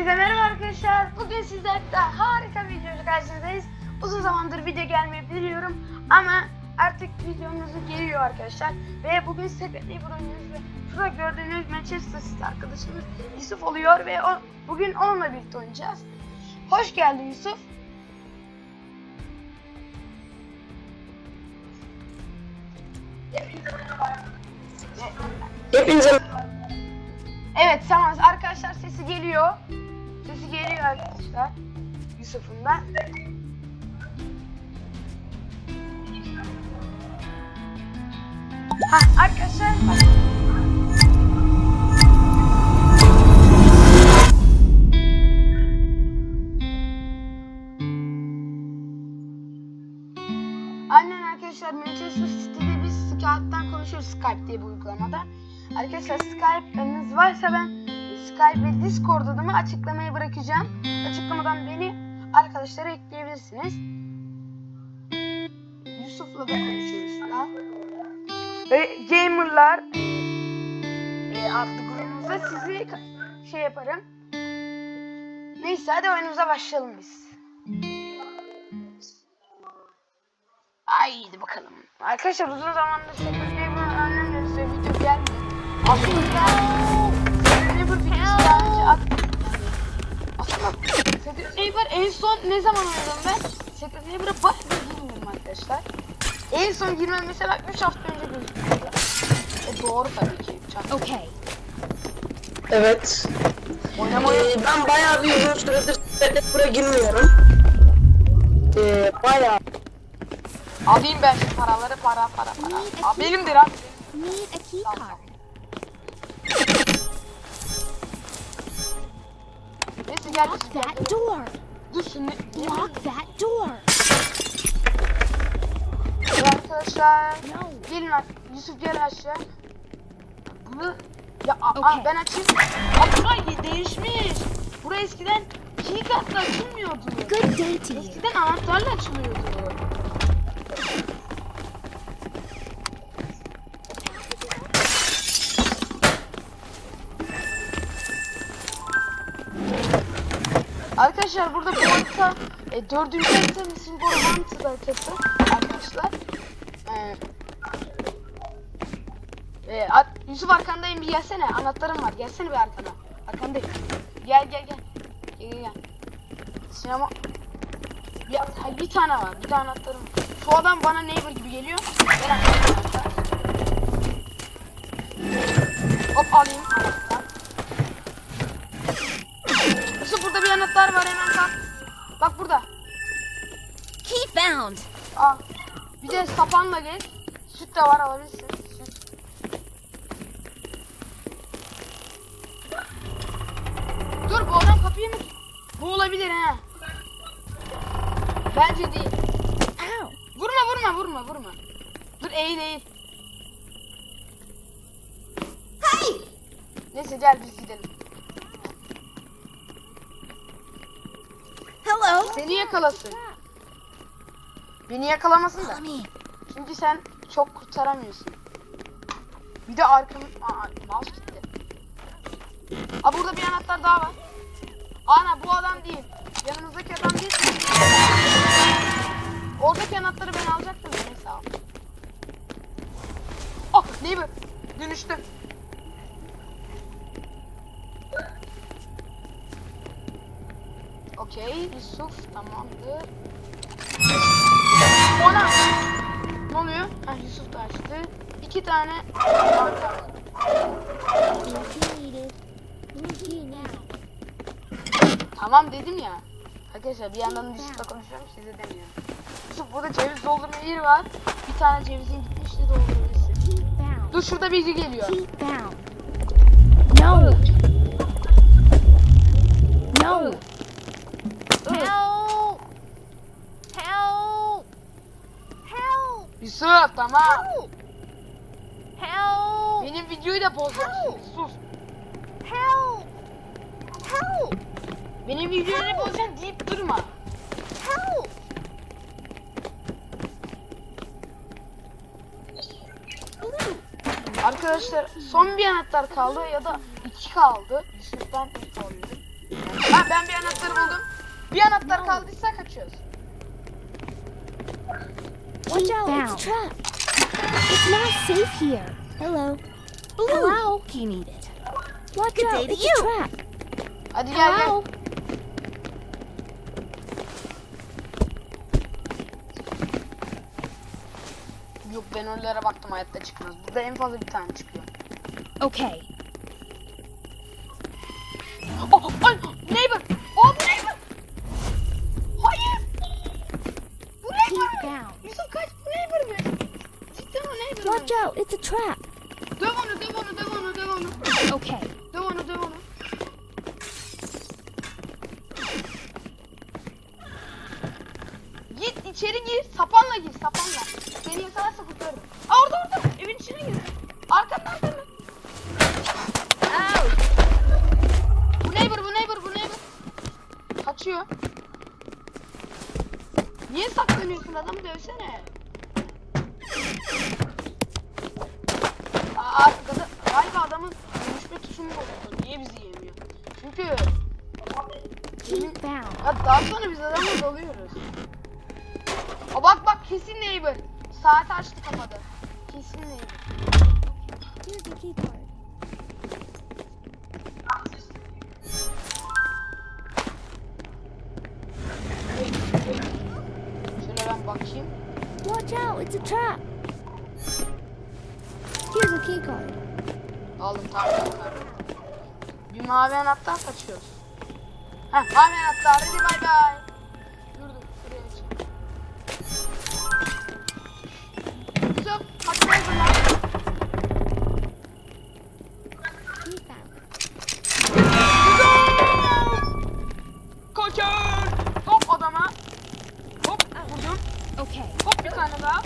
Hepinize merhaba arkadaşlar. Bugün sizlerle harika bir videoyla karşınızdayız. Uzun zamandır video gelmeyi biliyorum ama artık videomuz geliyor arkadaşlar. Ve bugün Secret Neighbor oynuyoruz ve şurada gördüğünüz Manchester City arkadaşımız Yusuf oluyor ve o, bugün onunla birlikte oynayacağız. Hoş geldin Yusuf. Hepinize Evet tamam arkadaşlar sesi geliyor. Arkadaşlar. Yusuf'un da. Ha arkadaşlar bak. Aynen arkadaşlar Manchester City'de biz Skype'dan konuşuyoruz Skype diye bu uygulamada. Arkadaşlar Skype'ınız varsa ben Skype ve Discord adımı açıklamaya bırakacağım. Açıklamadan beni arkadaşlara ekleyebilirsiniz. Yusuf'la da konuşuyoruz. Ve Gamer'lar e, adlı grubumuzda sizi şey yaparım. Neyse hadi oyunumuza başlayalım biz. Haydi bakalım. Arkadaşlar uzun zamandır Secret Neighbor'ın annemle video gelmedi. Aslında at... Secret Neighbor en son ne zaman oynadım ben? Secret Neighbor'a bayağı girmiyorum arkadaşlar. En son girmem mesela 3 hafta önce gözüküyordu. E doğru tabii ki. 3 hafta. Okay. evet. Oynamayı Ee, ben bayağı bir uzun süredir Secret buraya girmiyorum. Ee, bayağı. alayım ben şu paraları para para para. Aa, benimdir abi. Need a key card. Lock that door. Lock that door. Arkadaşlar. No. Gelin ar- Yusuf gel aşağı. Bunu ya a- a- Okey. ben açayım. Aa burayı değişmiş. Burası eskiden açılmıyordu. Day to you. Eskiden anahtarla açılıyordu. Arkadaşlar burada bu harita e, dördüncü harita Missing Wanted haritası arkadaşlar. E, e, at- Yusuf arkandayım bir gelsene anahtarım var gelsene bir arkana. Arkandayım. Gel gel gel. Gel gel gel. Sinema ya bir tane var. Bir tane anahtarım. var. Şu adam bana neighbor gibi geliyor. Ben anahtar. Hop alayım anahtar. Var hemen kalk. Bak burada. Key found. Al. Bir de sapanla gel. Süt de var alabilirsin. Süt. Dur bu adam kapıyı mı? Bu olabilir ha. Bence değil. Vurma vurma vurma vurma. Dur eğil eğil. Hey. Neyse gel biz gidelim. Hello. Seni yakalasın. Beni yakalamasın da. Çünkü sen çok kurtaramıyorsun. Bir de arkamı... Aa, mouse gitti. Aa burada bir anahtar daha var. Ana bu adam değil. Yanımızdaki adam değil. Oradaki anahtarı ben alacaktım. Neyse al. Oh neighbor. Dönüştüm. Okey Yusuf tamamdır. Ona ne oluyor? Ha Yusuf da açtı. İki tane. Tamam dedim ya. Arkadaşlar bir yandan Yusuf'la konuşuyorum size demiyorum. Yusuf burada ceviz doldurma yeri var. Bir tane cevizin gitmişti doldurabilirsin. Dur şurada biri geliyor. No. No. Help. Help. Help. Yusuf tamam. Help. Help. Benim videoyu da bozacaksın. Sus. Help. Help. Benim videoyu bozacaksın deyip durma. Help. Arkadaşlar son bir anahtar kaldı ya da iki kaldı. Yusuf'tan ilk. Ha ben bir anahtarı buldum. Bir anahtar kaldıysa kaçıyoruz. Watch out, it's a trap. It's not safe here. Hello. Hello. You need it. Watch Good out, day to it's a you. trap. Hadi gel gel. Hello. Yok ben oralara baktım hayatta çıkmaz. Burada en fazla bir tane çıkıyor. Okay. Oh, ay, neighbor. Oh bu neighbor. Hayır. Bu neighbor Keep mu? down. Yusuf kaç bu neighbor mu? Cidden o neighbor mu? Watch out, it's a trap. Döv onu döv onu döv onu döv onu. Okay. Döv onu döv onu. Git içeri gir. Sapanla gir sapanla. Seni yakalarsa kurtarırım. Aa orada orada. Evin içine gir. Arkandan arkandan. Au. Bu neighbor bu neighbor bu neighbor. Kaçıyor. Niye saklanıyorsun adamı dövsene. Niye bizi yemiyor? Çünkü ya daha sonra biz adamla dalıyoruz. Aa, bak bak kesin neighbor. Saati açtı kapadı. Kesin neighbor. Şöyle ben bakayım. Watch out, it's a trap. Here's a key card. Aldım tamam tamam. Bir mavi anahtar kaçıyoruz. Heh mavi anahtar hadi bay bay. Dur dur şuraya açayım. Yusuf hadi bay bay. Keep down. Kaçır. Hop adama. Hop vurdum. Okay. Hop bir tane daha.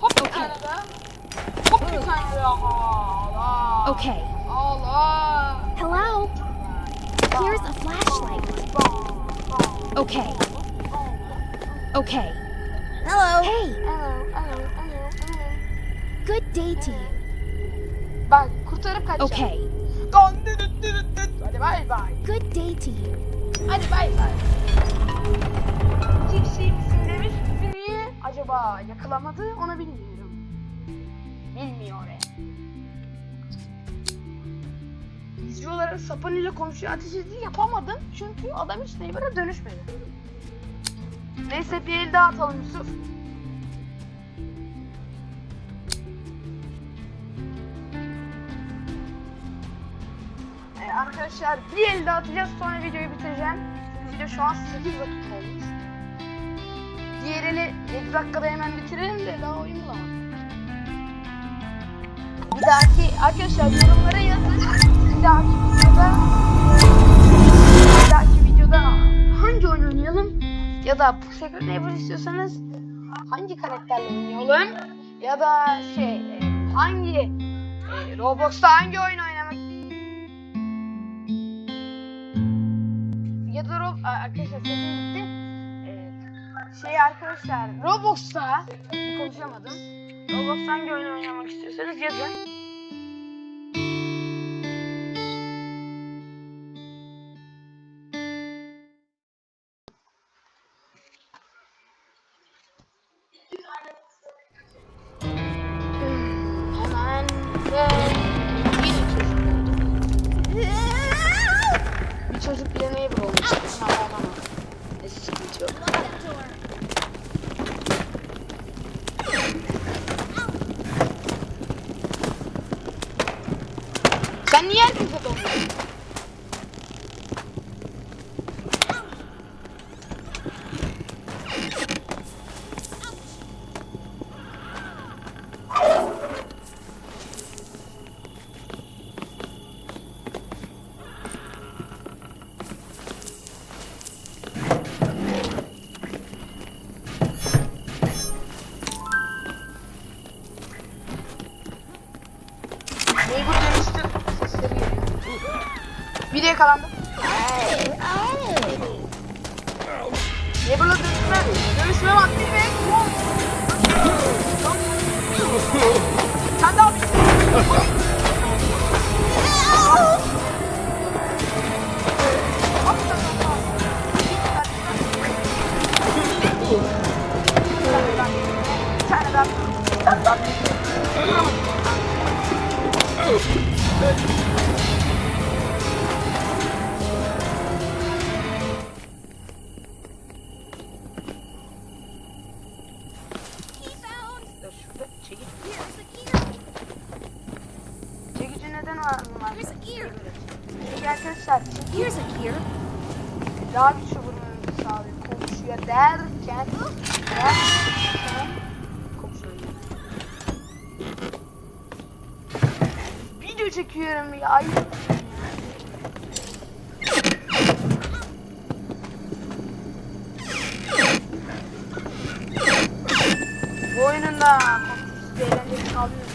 Hop bir Okey. tane daha. Hop bir tane daha. Okay. Hello. Here's a flashlight. Okay. Okay. Hello. Hey, Hello, hello, hello, hello. good day to you. Bak kurtarıp kaçacağım. Okay. Don, dü, dü, dü, dü, dü. Hadi bay bay. Good day to you. Hadi bay bay. Tiksi misin demiş. Bizi niye acaba yakalamadı onu bilmiyorum. Bilmiyor. İzci olarak sapan ile komşuya ateş edici yapamadım. Çünkü adam hiç neighbor'a dönüşmedi. Neyse bir el daha atalım Yusuf. Ee, arkadaşlar bir el daha atacağız sonra videoyu bitireceğim. Video şu an 8 dakika olmuş. Diğerini 7 dakikada hemen bitirelim de daha oyun bulamadım. Bir dahaki arkadaşlar yorumlara yazın. Dahaki videoda bir videoda hangi oyun oynayalım? Ya da Secret Neighbor istiyorsanız hangi karakterle oynayalım? Ya da şey e, hangi e, Roblox'ta hangi oyun oynamak ya da Rob arkadaşlar sesim gitti. Ee, şey arkadaşlar Roblox'ta konuşamadım. Roblox'ta hangi oyun oynamak istiyorsanız yazın. Sen niye herkese dondun? yakalandım. Niye böyle dövüşme? Dövüşme vakti ve wow. Sen de abi. Sen de abi. Peki arkadaşlar Here's a key. daha güçlü vurmamızı sağlıyor. Komşuya derken derken komşuya Video çekiyorum ya ayıp. Bu oyununda komşusuz eğlenceli kalıyor.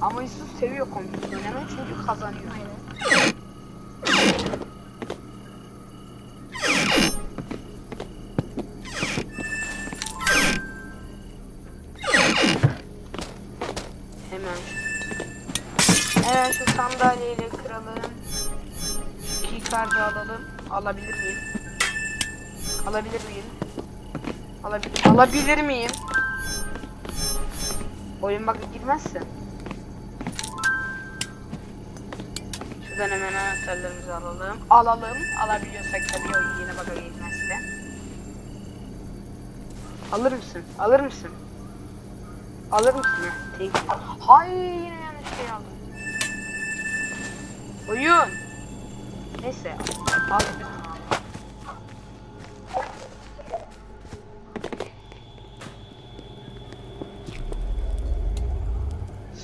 Ama Yusuf seviyor komşusuz oynamayı çünkü kazanıyor. Hemen. Sandalyeyle kıralım. Keycard'ı alalım. Alabilir miyim? Alabilir miyim? Alabilir, alabilir miyim? Oyun bak girmezse. Şuradan hemen anahtarlarımızı alalım. Alalım. Alabiliyorsak tabii oyun yine baka girmezse. Alır mısın? Alır mısın? Alır mısın? Hayır yine yanlış şey aldım. Oyun. Neyse. Al.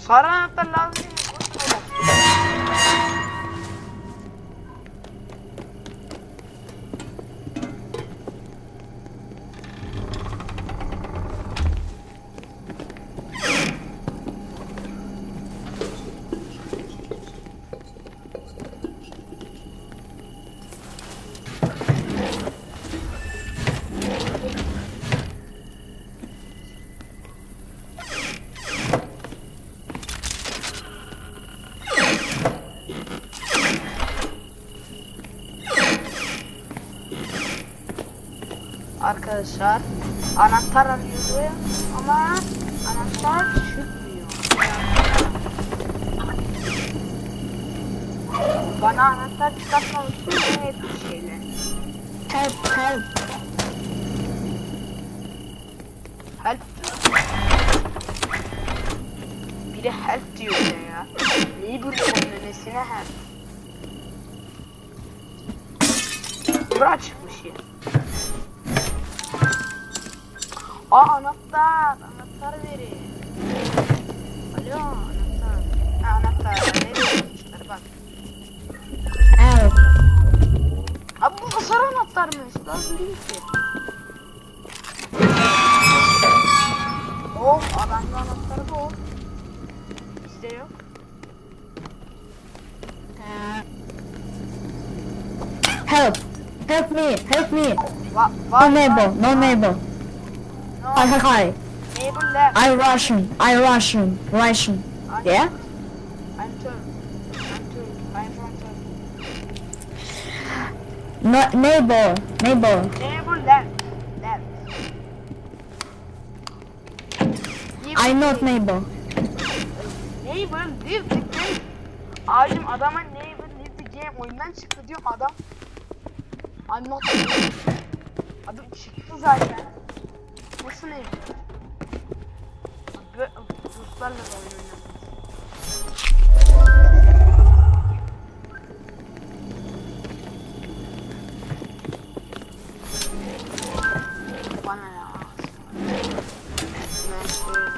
Sarı anahtar lazım Arkadaşlar anahtar arıyorum ama anahtar çıkmıyor. Bana anahtar çıkartmamak için hep bir şeyler. Help help. Help. Biri help diyor ya. Neyi burada onun nesine help? Bura Aa anahtar. Anahtar verin. Alo anahtar. Ha anahtar. Nereye koymuşlar bak. Help. Abi bu sarı anahtarmış. Lazım değil ki. Of adamda anahtarı bu. Bizde yok. Help. Help me. Help me. Va No var, neighbor. var, No var. neighbor. Hi hi hi. Left. I Russian. I Russian. Russian. I'm- Yeah. I'm Turk. I'm Turk. I'm from Turkey. No neighbor. Neighbor. Neighbor left. Left. Neighbor I not neighbor. Neighbor live the game. Abicim adama neighbor live the game oyundan çıktı diyorum adam. I'm not neighbor. Adam çıktı zaten. Nasıl neighbor? Böyle Ruslarla da oyun oynamaz. Bana ya. Ben şöyle...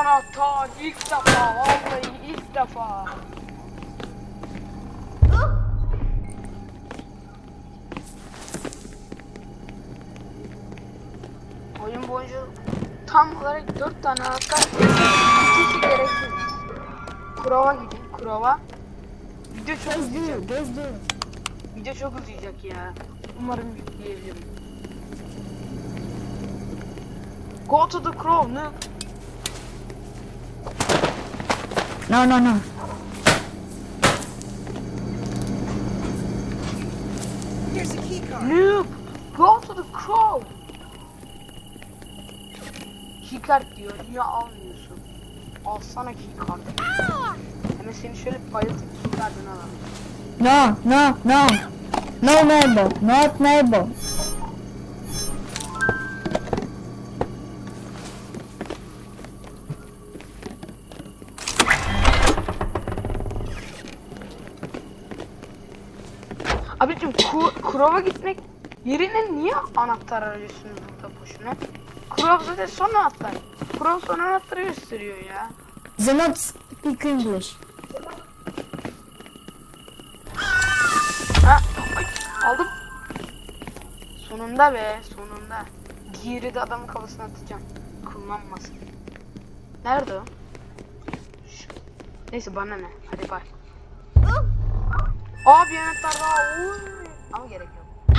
Anahtar ilk defa vallahi ilk defa. 4 tane anahtar ikisi gereksiz. Kurova gidin kurova. Video çok uzayacak. Gözlü. Video çok uzayacak ya. Umarım yükleyebilirim. Go to the crow ne? No no no. Noob! Go to the crow! kart diyor. Niye almıyorsun? Alsana key kartı. Hemen seni şöyle bayıltıp key alalım. No, no, no. No neighbor, not neighbor. Abicim ku kurova gitmek yerine niye anahtar arıyorsunuz burada boşuna? Kurov zaten son anahtar. Kurov son anahtarı gösteriyor ya. They not speak English. Ha, ay, aldım. Sonunda be, sonunda. Diğeri de adamın kafasına atacağım. Kullanmasın. Nerede o? Şu. Neyse bana ne? Hadi bay. Aa bir anahtar daha. Oy. Ama gerek yok.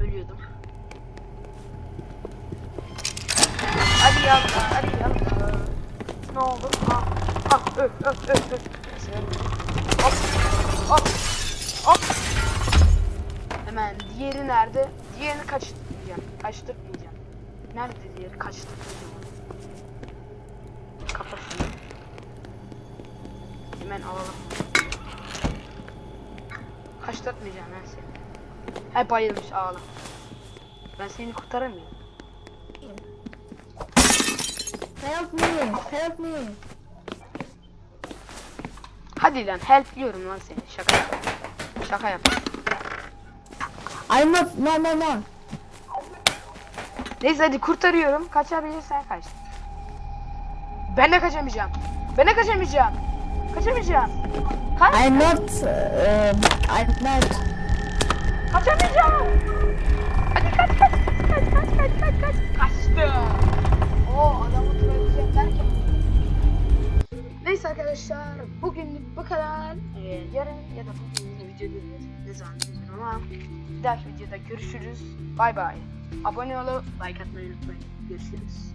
Ölüyordum. Hadi ya, hadi ya. Ne? Ha, ha, öl, öl, öl, öl. Neyse, Hop, hop, hop. Hemen diğeri nerede? Diğerini kaçırtmayacağım. Kaçtırmayacağım. Nerede diğeri? Kaçtırmayacağım. Kapa şunu. Hemen alalım. Kaçtırtmayacağım ben seni. Hep bayılmış ağla. Ben seni kurtaramıyorum. Help me, help me. Hadi lan helpliyorum lan seni. Şaka yap. Şaka yap. I'm not, no, no, no. Neyse hadi kurtarıyorum. Kaçabilirsen kaç. Ben de kaçamayacağım. Ben de kaçamayacağım. Kaçamayacağım. Kaç. I'm not, uh, I'm not. Kaçamayacağım. Hadi kaç kaç kaç kaç kaç kaç kaç. Kaçtım. Adamı derken. Neyse arkadaşlar bugünlük bu kadar. Ee, yarın ya da bugün yine video göreceğiz. Ne zaman bilmiyorum ama bir dahaki videoda görüşürüz. Bay bay. Abone olup like atmayı unutmayın. Görüşürüz.